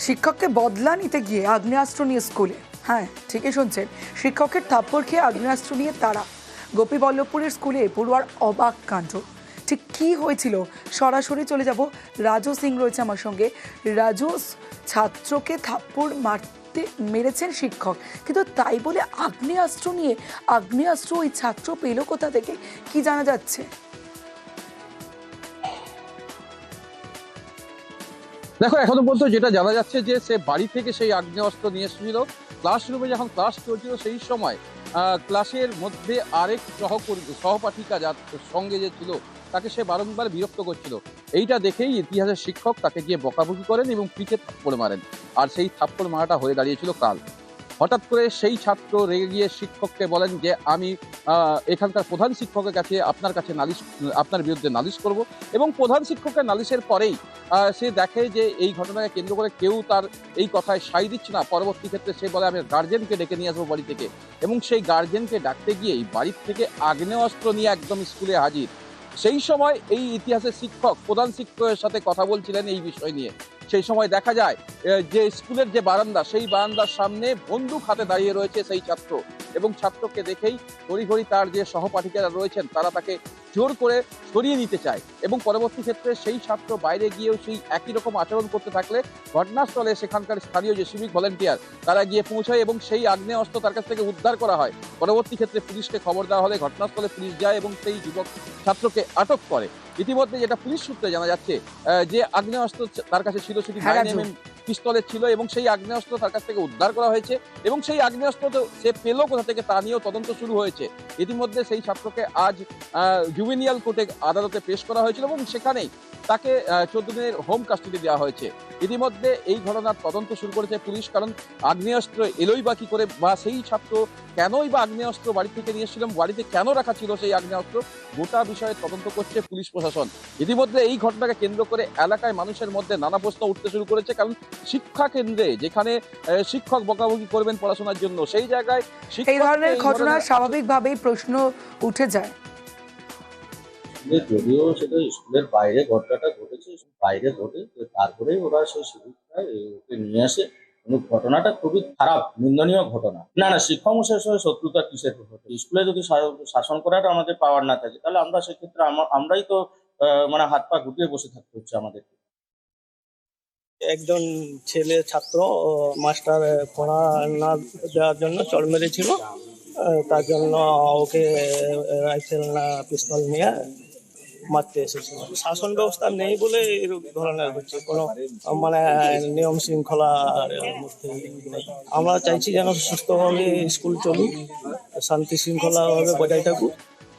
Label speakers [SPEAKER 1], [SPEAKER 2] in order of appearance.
[SPEAKER 1] শিক্ষককে বদলা নিতে গিয়ে আগ্নেয়াস্ত্র নিয়ে স্কুলে। হ্যাঁ ঠিকই শুনছেন। শিক্ষকের থাপ্পড় খেয়ে আগ্নেয়াস্ত্র নিয়ে তারা। গোপীবল্লভপুরের স্কুলে পড়ুয়ার অবাক কাণ্ড। ঠিক কী হয়েছিল? সরাসরি চলে যাব। রাজু সিং রয়েছে আমার সঙ্গে। রাজু ছাত্রকে থাপ্পড় মারতে মেরেছেন শিক্ষক। কিন্তু তাই বলে আগ্নেয়াস্ত্র নিয়ে, আগ্নেয়াস্ত্র ওই ছাত্র পেল কোথা থেকে? কি জানা যাচ্ছে?
[SPEAKER 2] দেখো, এখনও পর্যন্ত যেটা জানা যাচ্ছে যে সে বাড়ি থেকে সেই আগ্নেয়াস্ত্র নিয়ে এসেছিল। ক্লাসরুমে যখন ক্লাস চলছিল, সেই সময় ক্লাসের মধ্যে আরেক সহকর্মী, সহপাঠিকা যার সঙ্গে যে ছিল, তাকে সে বারংবার বিরক্ত করছিল। এইটা দেখেই ইতিহাসের শিক্ষক তাকে গিয়ে বকাবকি করেন এবং পিঠে থাপ্পড় মারেন। আর সেই থাপ্পড় মারাটা হয়ে দাঁড়িয়েছিল কাল। হঠাৎ করে সেই ছাত্র রেগে গিয়ে শিক্ষককে বলেন যে, আমি এখানকার প্রধান শিক্ষকের কাছে আপনার কাছে নালিশ, আপনার বিরুদ্ধে নালিশ করব। এবং প্রধান শিক্ষকের নালিশের পরেই সে দেখে যে এই ঘটনাকে কেন্দ্র করে কেউ তার এই কথায় সাই দিচ্ছে না। পরবর্তী ক্ষেত্রে সে বলে, আমি গার্জেনকে ডেকে নিয়ে আসব বাড়ি থেকে। এবং সেই গার্জেনকে ডাকতে গিয়েই বাড়ির থেকে আগ্নেয়াস্ত্র নিয়ে একদম স্কুলে হাজির। সেই সময় এই ইতিহাসের শিক্ষক, প্রধান শিক্ষকের সাথে কথা বলছিলেন এই বিষয় নিয়ে। সেই সময় দেখা যায় যে স্কুলের যে বারান্দা, সেই বারান্দার সামনে বন্দুক হাতে দাঁড়িয়ে রয়েছে সেই ছাত্র। এবং ছাত্রকে দেখেই ঘড়ি তার যে সহপাঠিকারা রয়েছেন, তারা তাকে জোর করে সরিয়ে নিতে চায় এবং পরবর্তী ক্ষেত্রে সেই ছাত্র বাইরে গিয়েও সেই একই রকম আচরণ করতে থাকলে ঘটনাস্থলে সেখানকার স্থানীয় যে সিভিক ভলেন্টিয়ার তারা গিয়ে পৌঁছায় এবং সেই আগ্নেয় অস্ত্র তার কাছ থেকে উদ্ধার করা হয়। পরবর্তী ক্ষেত্রে পুলিশকে খবর দেওয়া হলে ঘটনাস্থলে পুলিশ যায় এবং সেই যুবক ছাত্রকে আটক করে। ইতিমধ্যে যেটা পুলিশ সূত্রে জানা যাচ্ছে যে আগ্নেয় অস্ত্র তার কাছে ছিল সেটি পিস্তলের ছিল এবং সেই আগ্নেয়াস্ত্র তার কাছ থেকে উদ্ধার করা হয়েছে এবং সেই আগ্নেয়াস্ত্র সে পেল কোথা থেকে তা নিয়েও তদন্ত শুরু হয়েছে। ইতিমধ্যে সেই ছাত্রকে আজ জুবিনিয়াল কোর্টে আদালতে পেশ করা হয়েছিল এবং সেখানেই তাকে চোদ্দ দিনের হোম কাস্টডি দেওয়া হয়েছে। ইতিমধ্যে এই ঘটনার তদন্ত শুরু করেছে পুলিশ কারণ আগ্নেয়াস্ত্র এলোই বা কি করে বা সেই ছাত্র কেনই বা আগ্নেয়াস্ত্র বাড়ি থেকে নিয়ে এসেছিলাম বাড়িতে কেন রাখা ছিল সেই আগ্নেয়াস্ত্র, গোটা বিষয়ে তদন্ত করছে পুলিশ প্রশাসন। ইতিমধ্যে এই ঘটনাকে কেন্দ্র করে এলাকায় মানুষের মধ্যে নানা প্রশ্ন উঠতে শুরু করেছে কারণ শিক্ষা কেন্দ্রে যেখানে শিক্ষক বকাবকি করবেন পড়াশোনার জন্য সেই জায়গায়
[SPEAKER 1] এই ধরনের ঘটনা স্বাভাবিকভাবেই প্রশ্ন উঠে যায়।
[SPEAKER 3] যদিও সেটা স্কুলের বাইরে ঘটনাটা ঘটেছে বাইরে ঘটে তো তারপরেই ওরা সেই ওকে নিয়ে আসে। কিন্তু ঘটনাটা খুবই খারাপ নিন্দনীয় ঘটনা। না না শিক্ষক মশাইয়ের সঙ্গে শত্রুতা কিসের স্কুলে যদি শাসন করাটা আমাদের পাওয়ার না থাকে তাহলে আমরা সেক্ষেত্রে আমরাই তো আহ, মানে হাত পা গুটিয়ে বসে থাকতে হচ্ছে আমাদের
[SPEAKER 4] একজন ছেলে ছাত্র মাস্টার পড়া না দেওয়ার জন্য চড় মেরেছিল। তার জন্য ওকে রাইফেল না পিস্তল নিয়ে মারতে এসেছিল। শাসন ব্যবস্থা নেই বলে এরকম ধরনের হচ্ছে। কোনো মানে নিয়ম শৃঙ্খলার মধ্যে আমরা চাইছি যেন সুস্থভাবে স্কুল চলুক, শান্তি শৃঙ্খলাভাবে বজায় থাকুক।